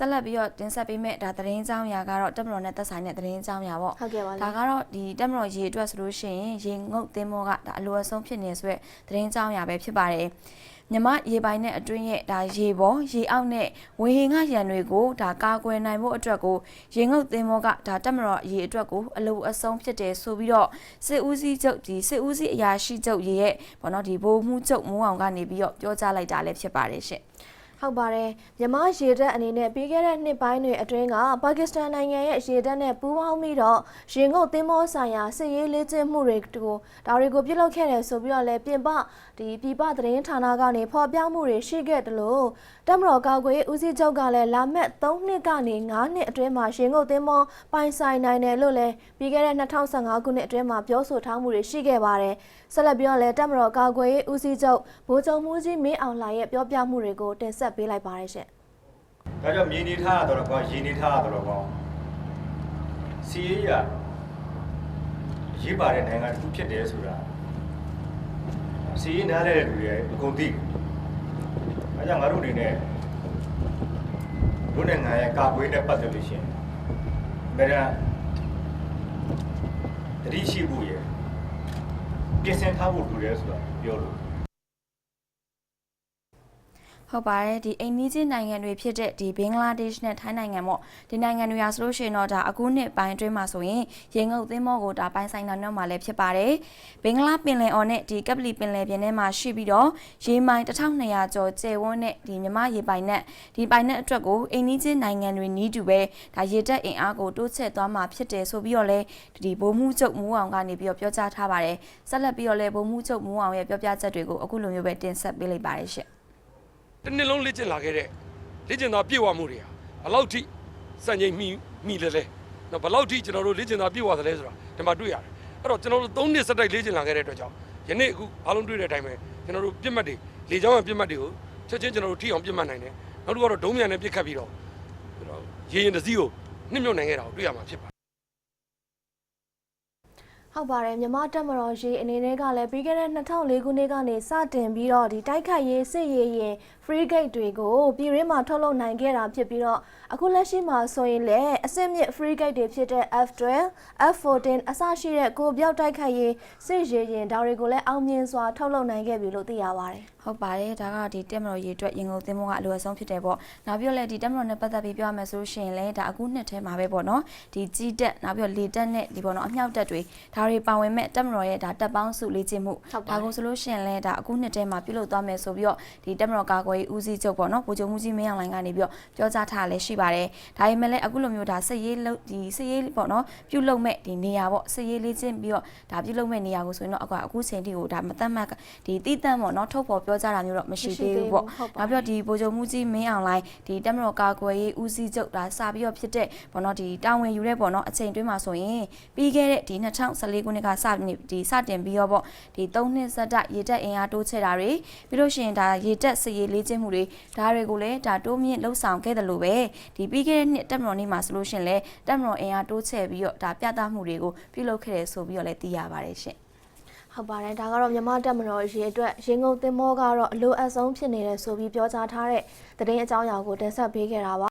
ဆက်လက်ပြီးတော့တင်ဆက်ပေးမယ့်ဒါသတင်းကြောင်းရာကတော့တက်မတော်နဲ့သက်ဆိုင်တဲ့သတင်းကြောင်းရာပေါ့ဟုတ်ကဲ့ပါလေဒါကတော့ဒီတက်မတော်ရေအတွက်ဆိုလို့ရှိရင်ရေငုတ်သင်းမောကဒါအလိုအဆုံးဖြစ်နေဆိုတဲ့သတင်းကြောင်းရာပဲဖြစ်ပါတယ်မြမရေပိုင်နဲ့အတွင်းရဲ့ဒါရေပေါ်ရေအောက်နဲ့ဝေဟင်ကရန်တွေကိုဒါကာကွယ်နိုင်ဖို့အတွက်ကိုရေငုတ်သင်းမောကဒါတက်မတော်ရေအတွက်ကိုအလိုအဆုံးဖြစ်တယ်ဆိုပြီးတော့စစ်ဦးစီးချုပ်ဒီစစ်ဦးစီးအရာရှိချုပ်ရေရဲ့ဘောနော်ဒီဘိုးမှုချုပ်မိုးအောင်ကနေပြီးတော့ပြောကြားလိုက်တာလည်းဖြစ်ပါတယ်ရှင့် ဟုတ်ပါတယ်မြန်မာရေတပ်အနေနဲ့ပြီးခဲ့တဲ့နှစ်ပိုင်းတွေအတွင်းကပါကစ္စတန်နိုင်ငံရဲ့ရေတပ်နဲ့ပူးပေါင်းပြီးတော့ရေငုပ်သင်းမောဆိုင်ရာစစ်ရေးလေ့ကျင့်မှုတွေကိုဒါတွေကိုပြုလုပ်ခဲ့တယ်ဆိုပြီးတော့လည်းပြင်ပဒီပြည်ပသတင်းဌာနကနေဖော်ပြမှုတွေရှိခဲ့တယ်လို့တပ်မတော်ကာကွယ်ရေးဦးစီးချုပ်ကလည်းလာမဲ့3နှစ်ကနေ9နှစ်အတွင်းမှာရေငုပ်သင်းမောပိုင်ဆိုင်နိုင်တယ်လို့လည်းပြီးခဲ့တဲ့2015ခုနှစ်အတွင်းမှာပြောဆိုထားမှုတွေရှိခဲ့ပါတယ်ဆက်လက်ပြီးတော့လည်းတပ်မတော်ကာကွယ်ရေးဦးစီးချုပ်ဗိုလ်ချုပ်မှုကြီးမင်းအောင်လှိုင်ရဲ့ပြောပြမှုတွေကိုတင်ဆက်ပေးလိုက်ပါတယ်ရှင်ဒါကြောင့်မြေနေထားရတော့ကောင်းရေနေထားရတော့ကောင်းစီရေးရရေးပါတဲ့နိုင်ငံတစ်ခုဖြစ်တယ်ဆိုတာစီရေးနားလဲတဲ့လူတွေအကုန်သိဒါကြောင့်ငါတို့အနေနဲ့တို့နိုင်ငံရဲ့ကာကွယ်နဲ့ပတ်သက်လို့ရှိရင်ဗရန်တတိရှိဖို့ရယ်ပြင်ဆင်ထားဖို့လိုတယ်ဆိုတာပြောလို့ ဟုတ်ပါတယ်ဒီအိန္ဒိချင်းနိုင်ငံတွေဖြစ်တဲ့ဒီဘင်္ဂလားဒေ့ရှ်နဲ့ထိုင်းနိုင်ငံပေါ့ဒီနိုင်ငံတွေဟာဆိုလို့ရှိရင်တော့ဒါအခုနှစ်ပိုင်းအတွင်းမှာဆိုရင်ရေငုပ်သင်းမောကိုဒါပိုင်ဆိုင်တာတော့မှလည်းဖြစ်ပါတယ်ဘင်္ဂလားပင်လယ်အော်နဲ့ဒီကပလီပင်လယ်ပြင်ထဲမှာရှိပြီးတော့ရေမိုင်1200ကျော်ကျယ်ဝန်းတဲ့ဒီမြမရေပိုင်နဲ့ဒီပိုင်နဲ့အတွက်ကိုအိန္ဒိချင်းနိုင်ငံတွေနီးတူပဲဒါရေတက်အင်အားကိုတိုးချဲ့သွားမှာဖြစ်တယ်ဆိုပြီးတော့လဲဒီဘိုးမှုချုပ်မူအောင်ကနေပြီးတော့ပြောကြားထားပါတယ်ဆက်လက်ပြီးတော့လဲဘိုးမှုချုပ်မူအောင်ရဲ့ပြောပြချက်တွေကိုအခုလိုမျိုးပဲတင်ဆက်ပေးလိုက်ပါတယ်ရှင့် တစ်နှစ်လုံးလေ့ကျင့်လာခဲ့တဲ့လေ့ကျင့်သားပြည့်ဝမှုတွေဟာဘယ်လောက်ထိစံချိန်မိမိလဲလဲနော်ဘယ်လောက်ထိကျွန်တော်တို့လေ့ကျင့်သားပြည့်ဝသလဲဆိုတာဒီမှာတွေ့ရတယ်အဲ့တော့ကျွန်တော်တို့၃နှစ်စက်တိုက်လေ့ကျင့်လာခဲ့တဲ့အတွက်ကြောင့်ယနေ့အခုအားလုံးတွေ့တဲ့အတိုင်းပဲကျွန်တော်တို့ပြစ်မှတ်တွေလေကြောင်းရပြစ်မှတ်တွေကိုချက်ချင်းကျွန်တော်တို့ထိအောင်ပြစ်မှတ်နိုင်တယ်နောက်တစ်ခုကတော့ဒုံးမြန်နဲ့ပြစ်ခတ်ပြီးတော့ကျွန်တော်ရေရင်တစ်စီးကိုနှိမ့်မြုပ်နိုင်ခဲ့တာကိုတွေ့ရမှာဖြစ်ပါတယ်ဟုတ်ပါတယ်မြန်မာတပ်မတော်ရေးအနေနဲ့ကလည်းပြီးခဲ့တဲ့2004ခုနှစ်ကနေစတင်ပြီးတော့ဒီတိုက်ခိုက်ရေးစစ်ရေးရင် free gate တွေကိုပြည်ရင်းမှာထုတ်လုပ်နိုင်ခဲ့တာဖြစ်ပြီးတော့အခုလက်ရှိမှာဆိုရင်လည်းအစစ်မြစ် free gate တွေဖြစ်တဲ့ F12 F14 အစရှိတဲ့ကိုပြောက်တိုက်ခိုက်ရေးစစ်ရေးရင်ဒါတွေကိုလည်းအောင်မြင်စွာထုတ်လုပ်နိုင်ခဲ့ပြီလို့သိရပါတယ်ဟုတ်ပါတယ်ဒါကဒီတက်မတော်ရေအတွက်ရင်ကုန်သင်းမောကအလိုအဆုံးဖြစ်တယ်ပေါ့နောက်ပြီးတော့လည်းဒီတက်မတော်နဲ့ပတ်သက်ပြီးပြောရမယ်ဆိုလို့ရှိရင်လည်းဒါအခုနှစ်ထဲမှာပဲပေါ့နော်ဒီကြီးတက်နောက်ပြီးတော့လေတက်နဲ့ဒီပေါ့နော်အမြောက်တက်တွေဒါတွေပါဝင်မဲ့တက်မတော်ရဲ့ဒါတက်ပေါင်းစုလေ့ကျင့်မှုဟုတ်ပါဒါကိုဆိုလို့ရှိရင်လည်းဒါအခုနှစ်ထဲမှာပြုလုပ်သွားမယ်ဆိုပြီးတော့ဒီတက်မတော်ကာကွယ်ရေးဦးစီးချုပ်ပေါ့နော်ဗိုလ်ချုပ်မှုကြီးမင်းအောင်လှိုင်ကနေပြီးတော့ပြောကြားထားလည်းရှိပါတယ်ဒါပေမဲ့လည်းအခုလိုမျိုးဒါစစ်ရေးလုပ်ဒီစစ်ရေးပေါ့နော်ပြုလုပ်မဲ့ဒီနေရာပေါ့စစ်ရေးလေ့ကျင့်ပြီးတော့ဒါပြုလုပ်မဲ့နေရာကိုဆိုရင်တော့အခုအခုချိန်ထိကိုဒါမတတ်မှတ်ဒီတိတန့်ပေါ့နော်ထုတ်ဖော်ပြောကြားတာမျိုးတော့မရှိသေးဘူးပေါ့ဟုတ်ပါနောက်ပြီးတော့ဒီဗိုလ်ချုပ်မှုကြီးမင်းအောင်လှိုင်ဒီတက်မတော်ကာကွယ်ရေးဦးစီးချုပ်ဒါစပြီးတော့ဖြစ်တဲ့ဘောနော်ဒီတာဝန်ယူတဲ့ဘောနော်အချိန်တွင်းမှာဆိုရင်ပြီးခဲ့တဲ့ဒီ2014ခုနှစ်ကစနေဒီစတင်ပြီးတော့ပေါ့ဒီ3နှစ်ဆက်တိုက်ရေတက်အင်အားတိုးချဲ့တာတွေပြီးလို့ရှိရင်ဒါရေတက်စရေးလေ့ကျင့်မှုတွေဒါတွေကိုလည်းဒါတိုးမြင့်လှုပ်ဆောင်ခဲ့တယ်လို့ပဲဒီပြီးခဲ့တဲ့နှစ်တက်မတော်နေ့မှာဆိုလို့ရှိရင်လည်းတက်မတော်အင်အားတိုးချဲ့ပြီးတော့ဒါပြသမှုတွေကိုပြုလုပ်ခဲ့တယ်ဆိုပြီးတော့လည်းသိရပါတယ်ရှင်ဟုတ်ပါတယ်ဒါကတော့မြန်မာတပ်မတော်ရေအတွက်ရေငုံသင်္ဘောကတော့အလိုအပ်ဆုံးဖြစ်နေတယ်ဆိုပြီးပြောကြားထားတဲ့သတင်းအကြောင်းအရာကိုတင်ဆက်ပေးခဲ့တာပါ